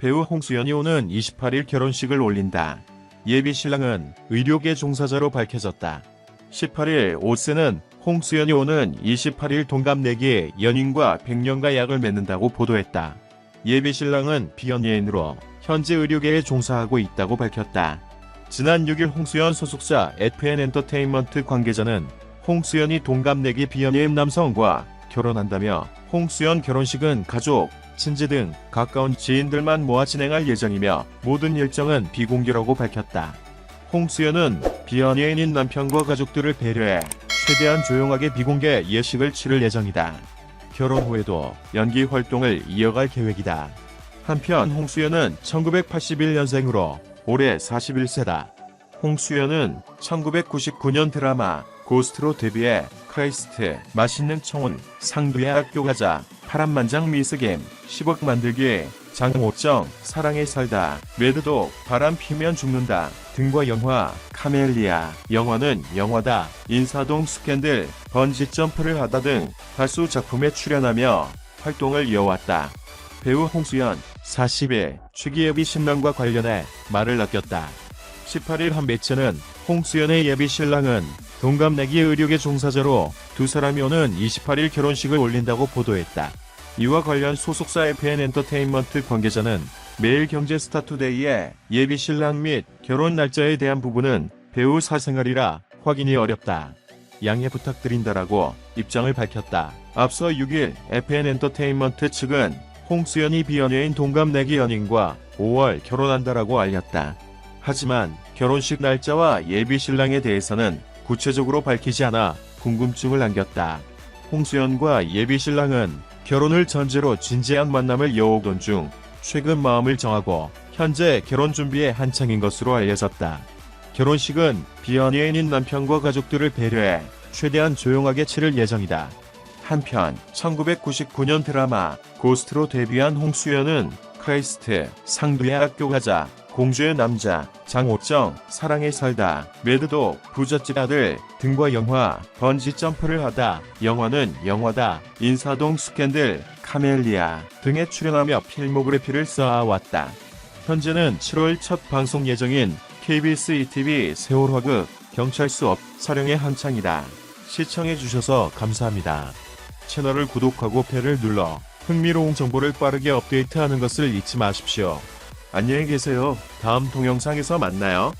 배우 홍수연이 오는 28일 결혼식을 올린다. 예비 신랑은 의료계 종사자로 밝혀졌다. 18일 오스는 홍수연이 오는 28일 동갑내기 연인과 백년가 약을 맺는다고 보도했다. 예비 신랑은 비연예인으로 현재 의료계에 종사하고 있다고 밝혔다. 지난 6일 홍수연 소속사 FN 엔터테인먼트 관계자는 홍수연이 동갑내기 비연예인 남성과 결혼한다며 홍수연 결혼식은 가족, 친지 등 가까운 지인들만 모아 진행할 예정이며 모든 일정은 비공개라고 밝혔다. 홍수연은 비연예인인 남편과 가족들을 배려해 최대한 조용하게 비공개 예식을 치를 예정이다. 결혼 후에도 연기 활동을 이어갈 계획이다. 한편 홍수연은 1981년생으로 올해 41세다. 홍수연은 1999년 드라마 고스트로 데뷔해 크라이스트, 맛있는 청혼, 상두의 학교 가자, 파란만장 미스겜, 10억 만들기, 장호정, 사랑에 살다, 매드도, 바람 피면 죽는다 등과 영화, 카멜리아, 영화는 영화다, 인사동 스캔들, 번지 점프를 하다 등 다수 작품에 출연하며 활동을 이어왔다. 배우 홍수연, 40일, 취기예비 신랑과 관련해 말을 남겼다. 18일 한 매체는 홍수연의 예비 신랑은 동갑내기 의료계 종사자로 두 사람이 오는 28일 결혼식을 올린다고 보도했다. 이와 관련 소속사 FN 엔터테인먼트 관계자는 매일경제 스타투데이에 예비 신랑 및 결혼 날짜에 대한 부분은 배우 사생활이라 확인이 어렵다. 양해 부탁드린다라고 입장을 밝혔다. 앞서 6일 FN 엔터테인먼트 측은 홍수연이 비연예인 동갑내기 연인과 5월 결혼한다라고 알렸다. 하지만 결혼식 날짜와 예비 신랑에 대해서는 구체적으로 밝히지 않아 궁금증을 남겼다. 홍수연과 예비 신랑은 결혼을 전제로 진지한 만남을 이어오던 중 최근 마음을 정하고 현재 결혼 준비에 한창인 것으로 알려졌다. 결혼식은 비연예인인 남편과 가족들을 배려해 최대한 조용하게 치를 예정이다. 한편 1999년 드라마 고스트로 데뷔한 홍수연은 크라이스트, 상두의 학교 가자, 공주의 남자, 장옥정, 사랑에 살다, 매드도, 부잣집 아들 등과 영화, 번지 점프를 하다, 영화는 영화다, 인사동 스캔들, 카멜리아 등에 출연하며 필모그래피를 쌓아왔다. 현재는 7월 첫 방송 예정인 KBS ETV 세월화극 경찰 수업 촬영에 한창이다. 시청해주셔서 감사합니다. 채널을 구독하고 배를 눌러 흥미로운 정보를 빠르게 업데이트하는 것을 잊지 마십시오. 안녕히 계세요. 다음 동영상에서 만나요.